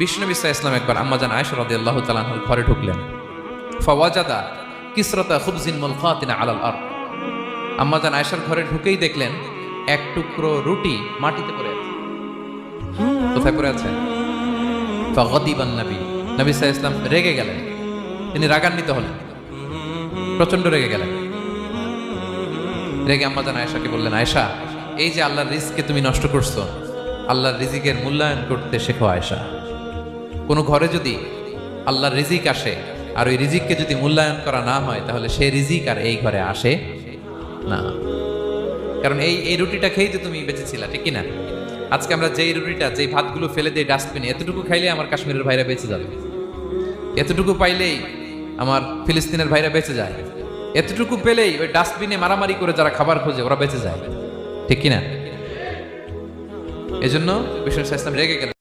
বিষ্ণু বিশ্বা ইসলাম একবার আম্মাজান আয়সা রদি আল্লাহ তালাহুর ঘরে ঢুকলেন। ফাওয়াজাদা কিসরতা খুবজিন মুলখাতিনা আলাল আর আম্মাজান আয়সার ঘরে ঢুকেই দেখলেন এক টুকরো রুটি মাটিতে পড়ে আছে। কোথায় পড়ে আছে? ফাগদিবান নবী। নবী আলাইহি ইসলাম রেগে গেলেন। তিনি রাগান্বিত হলেন। প্রচণ্ড রেগে গেলেন। রেগে আম্মাজান আয়েশাকে বললেন, আয়েশা, এই যে আল্লাহর রিজিককে তুমি নষ্ট করছ, আল্লাহর রিজিকের মূল্যায়ন করতে শেখো আয়েশা। কোনো ঘরে যদি আল্লাহর রিজিক আসে আর ওই রিজিককে যদি মূল্যায়ন করা না হয়, তাহলে সেই রিজিক আর এই ঘরে আসে না। কারণ এই এই রুটিটা খেয়েই তো তুমি বেঁচেছিলা, ঠিক কি না আজকে আমরা যেই রুটিটা, যেই ভাতগুলো ফেলে দিই ডাস্টবিনে, এতটুকু খাইলে আমার কাশ্মীরের ভাইরা বেঁচে যাবে। এতটুকু পাইলেই আমার ফিলিস্তিনের ভাইরা বেঁচে যায়। এতটুকু পেলেই ওই ডাস্টবিনে মারামারি করে যারা খাবার খোঁজে, ওরা বেঁচে যায়। ঠিক কিনা? এজন্য বিষ্ণু ইসলাম রেগে গেলেন।